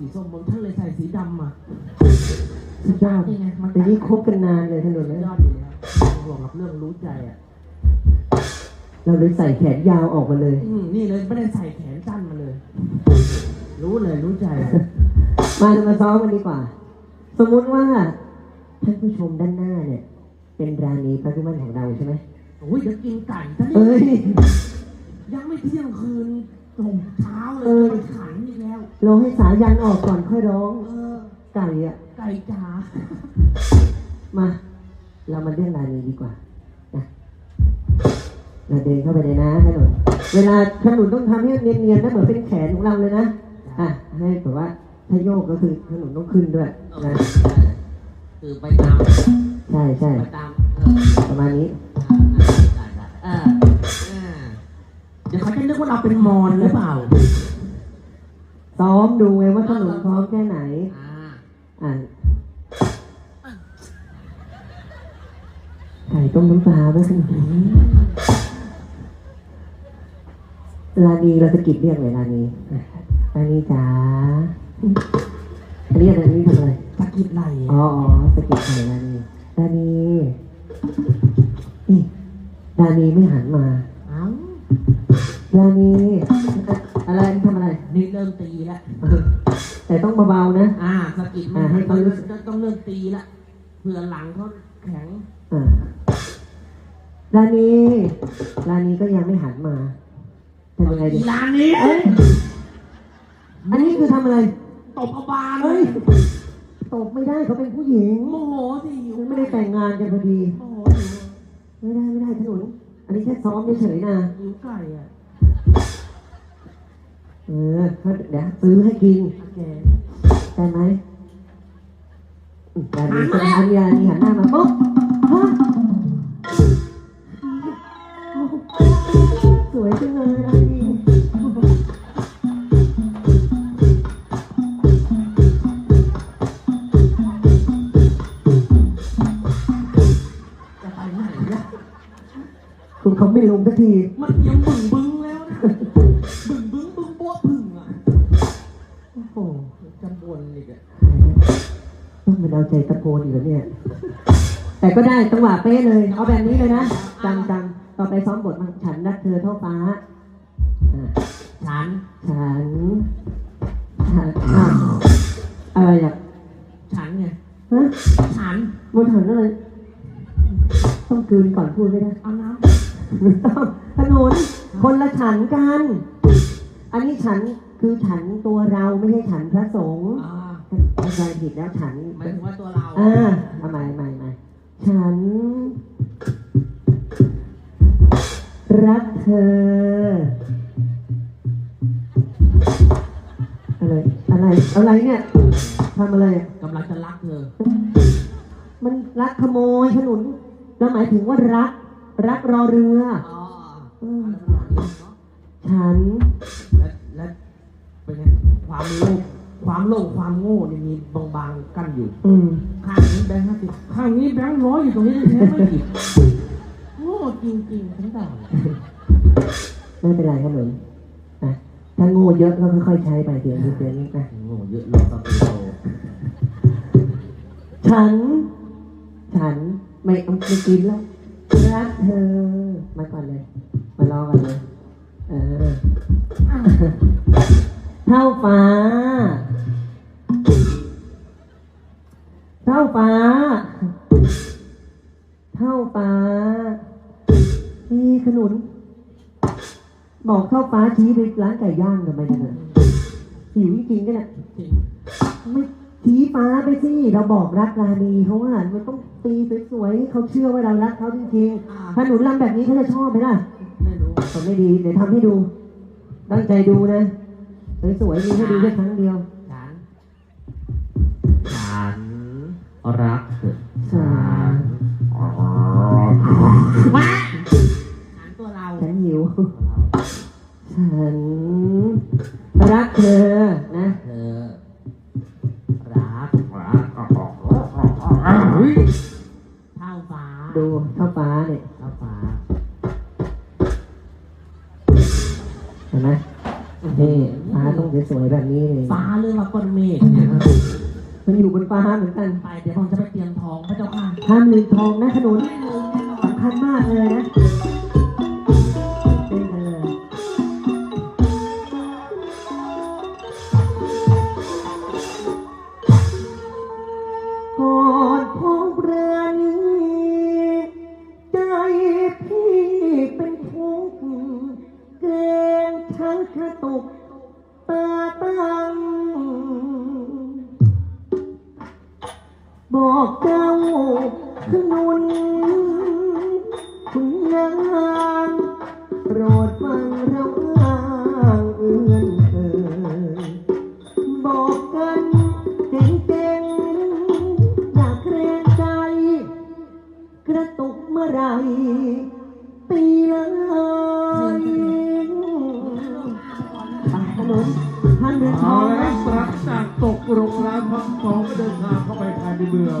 สีส้มบางท่านเลยใส่สีดำอะสุดยอดนี่ไงมันแต่นี่คบกันนานเลยถนนสุดนะยอดอยู่แล้วห่วงกับเรื่องรู้ใจอะ เราเลยใส่แขนยาวออกมาเลย อืมนี่เลยไม่ได้ใส่แขนสั้นมาเลย รู้เลยรู้ใจอะมาเรามาซ้อมกันดีกว่า สมมุติว่าท่านผู้ชมด้านหน้าเนี่ย เป็นราณีพระผู้มั่นของเราใช่ไหมโอ้ยเดี๋ยวกินไก่ซะเอ้นี่ยยังไม่เที่ยงคืน โอ้โหเช้าเลเอยอไปขันอีกแล้วเราให้สายันออกก่อนค่อยร้อง เออ ไก่อะไก่จ๋ามา เรามาเรื่องราณีดีกว่านะเราเดินเข้าไปเลยนะถนนเวลาขนุนต้องทำให้เนียนๆนะเหมือนเป็นแขนของเราเลยนะ อะ ให้แบบว่าถ้าโยกก็คือขนุนต้องขึ้นด้วยนะ คือไปตามใช่ใช่ไปตามเออประมาณนี้ได้ได้เออเออ เดี๋ยวเขาจะนึกว่าเราเป็นมอนหรือเปล่า ซ้อมดูไงว่าขนุนพร้อมแค่ไหน อ่าอะไก่ต้มน้ำปลาไหมขนุนลานีเราจะกิดเรียกเลยลานีอะลานีจ๋าเรียกอะไรนี่ทำอะไรตะกิดไหลอ๋ออ๋อสะกิดไก่ลานีลานีนี่ลานีไม่หันมา เอ้าลานีอะอะไรทำอะไร นี่เริ่มตีแล้วเออแต่ต้องเบาๆนะ อ่าสะกิดมันอ่าให้เขารู้สึก ต้องเริ่มตีละเผื่อหลังเขาแข็ง อ่าลานีลานีก็ยังไม่หันมาทำยังไงดีอีร้านนี้เอ้ยอันนี้คือทำอะไร ตบเอาบานเลเฮ้ยยตบไม่ได้เขาเป็นผู้หญิงโมโหสิหิวไม่ได้แต่งงานกันพอดี โมโหหิวไม่ได้ไม่ได้ถนน อันนี้แค่ซ้อมเฉยๆนะ หิวไก่อะเออเดี๋ยวซื้อให้กินโอเคได้ไหมอืมลานีเป็นอันยานีหันหน้ามาปุ๊บ ไม่ลงสักทีมันยังบึ้งบึ้งแล้วนะบึ้งบึ้งบึ้งบัวบึ้งอะโอ้โหจำบนอีกอะต้องเป็นเอาใจตะโกนอีกแล้วเนี่ย แต่ก็ได้จังหวะเป๊ะเลย เอาแบบนี้เลยนะจำจำต่อไปซ้อมบทมาฉันรักเธอเท่าฟ้าอะฉันฉันฉันอ้าวอะไรอะฉันไงฮะฉันบนถังอะไรต้องกลืนก่อนพูดไม่ได้ เอาน้ไม่ต้อง ถนนคนละฉันกัน อันนี้ฉันคือฉันตัวเราไม่ใช่ฉันพระสงฆ์ำอ่าเข้าใจผิดแล้วฉันหมายถึงว่าตัวเราอ่าเอาใหม่ใหม่ใหม่ฉัน รักเธอ อะไร อะไร อะไรเนี่ยทำอะไรอะกำลังจะรักเธอ มันรักขโมยขนุนเราหมายถึงว่ารัก รักรอเรือ อ๋ออืมอะไรประมาณนี้เนาะฉัน และและเป็นไงความโลภความโลภความโง่เนี่ยมีบางๆกั้นอยู่ อืมข้างนี้แบงค์ห้าสิบข้างนี้แบงค์ร้อยอยู่ตรงนี้แท้ไม่หยิบโง่จริงๆทั้งด่านไม่เป็นไรขนุนนะถ้าโง่เยอะก็ค่อยๆใช้ไปเดี๋ยวนี้เดี๋ยวนี้นะโง่เยอะลงตอนโตฉัน ฉันไม่เอาไม่กินแล้ว รักเธอ มาก่อนเลย มารอก่อนเลยเออเท่าฟ้า เท่าฟ้า เท่าฟ้านี่ขนุน บอกเท่าฟ้าชี้ไปร้านไก่ย่างทำไมเนี่ยหิวจริงๆกันน่ะจริงไม่ ฟ้าไปสิเราบอกรักราณีเขาว่ามันต้องตีสวยๆให้เขาเชื่อว่าเรารักเขาจริงอ่าๆถ้าหนุนรำแบบนี้เขาจะชอบไหมล่ะไม่รู้ผมไม่ดีเดี๋ยวทำให้ดู ตั้งใจดูนะสวยๆมีให้ดูแค่ครั้งเดียวฉันฉันรักเธอฉันว้าฉันตัวเราฉันหิวฉันรักเธอนะเธอ เฮ้ยเท่าฟ้าดูเท่าฟ้าเนี่ยเท่าฟ้าเห็นไหมนี่ฟ้าต้องสวยแบบนี้เลยฟ้าหรือว่าก้อนเมฆเนี่ยครับมันอยู่บนฟ้าเหมือนกันไปเดี๋ยวผมจะไปเตรียมทองพระเจ้าค่ะห้ามลืมทองนะขนุนไม่ลืมแน่นอนสำคัญมากเลยนะ รือนี้ใจพี่เป็นทุกข์เกรงทั้งกระตุกตาตั้ง บอกเจ้าขนุนคุณนางโปรดฟังเรา ปีเลยไปขนุนท่านเดินทเอาง ละครับจากตกโรงแรมทั้งสองก็เดินทางเข้าไปภายในเมือง